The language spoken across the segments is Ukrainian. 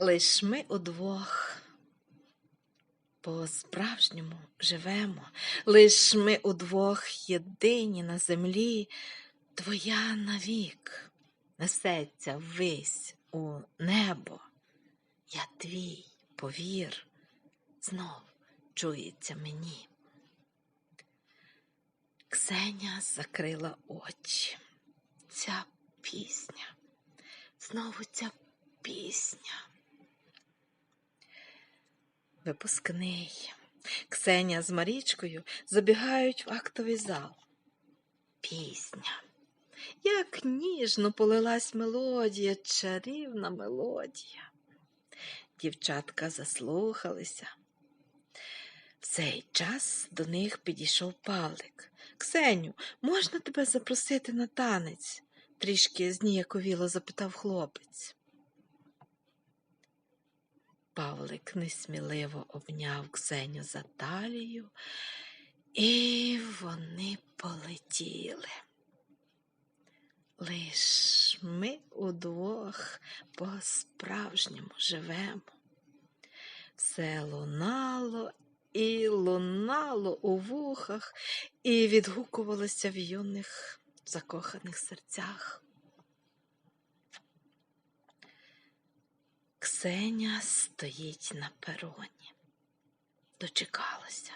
Лиш ми удвох по-справжньому живемо, лиш ми удвох єдині на землі, твоя навік несеться ввись у небо. Я твій, повір, знов чується мені. Ксеня закрила очі. Ця пісня, знову ця пісня. Випускний. Ксеня з Марічкою забігають в актовий зал. Пісня. Як ніжно полилась мелодія, чарівна мелодія. Дівчатка заслухалися. В цей час до них підійшов Павлик. Ксеню, можна тебе запросити на танець? трішки зніяковіло запитав хлопець. Павлик несміливо обняв Ксеню за талію, і вони полетіли. Лиш ми удвох по-справжньому живемо. Все лунало і лунало у вухах, і відгукувалося в юних закоханих серцях. Ксеня стоїть на пероні. Дочекалася.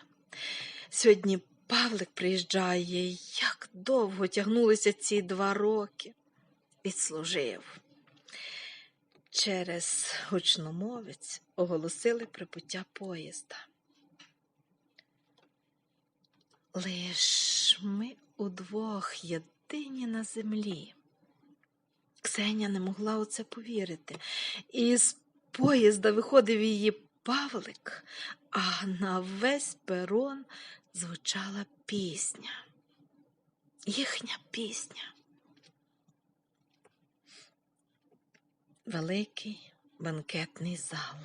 Сьогодні Павлик приїжджає, як довго тягнулися ці два роки. Відслужив. Через гучномовець оголосили прибуття поїзда. Лиш ми удвох єдині на землі. Ксеня не могла у це повірити. І з поїзда виходив її Павлик, а на весь перон звучала пісня. Їхня пісня. Великий банкетний зал.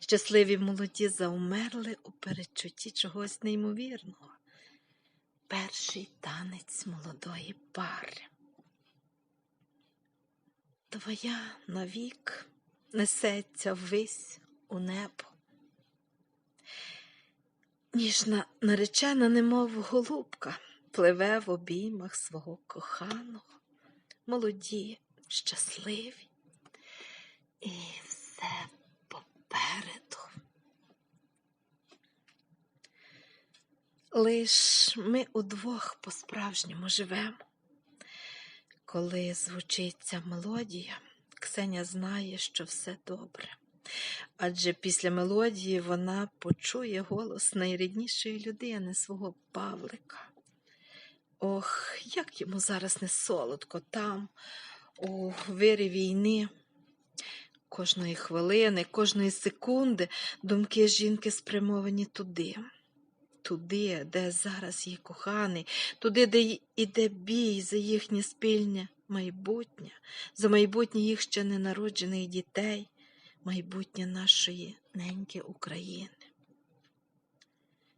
Щасливі молоді заумерли у передчутті чогось неймовірного. Перший танець молодої пари. Твоя навік несеться ввись у небо. Ніжна наречена, немов голубка, пливе в обіймах свого коханого, молоді, щасливі, і все попереду. Лиш ми удвох по-справжньому живемо. Коли звучить ця мелодія, Ксеня знає, що все добре. Адже після мелодії вона почує голос найріднішої людини, свого Павлика. Ох, як йому зараз не солодко там, у вирі війни. Кожної хвилини, кожної секунди думки жінки спрямовані туди, туди, де зараз її коханий, туди, де іде бій за їхнє спільне майбутнє, за майбутнє їх ще ненароджених дітей, майбутнє нашої неньки України.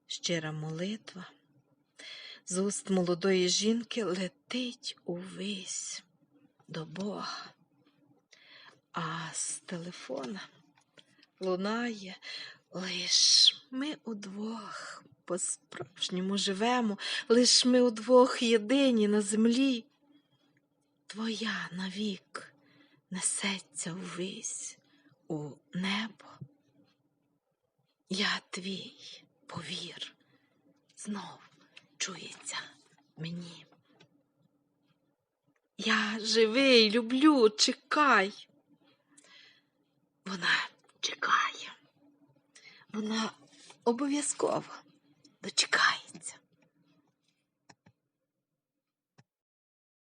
Щира молитва з уст молодої жінки летить увесь до Бога, а з телефона лунає лиш ми удвох по-справжньому живемо, лиш ми удвох єдині на землі. Твоя навік несеться ввись у небо. Я твій, повір, знов чується мені. Я живий, люблю, чекай. Вона чекає. Вона обов'язково дочекає.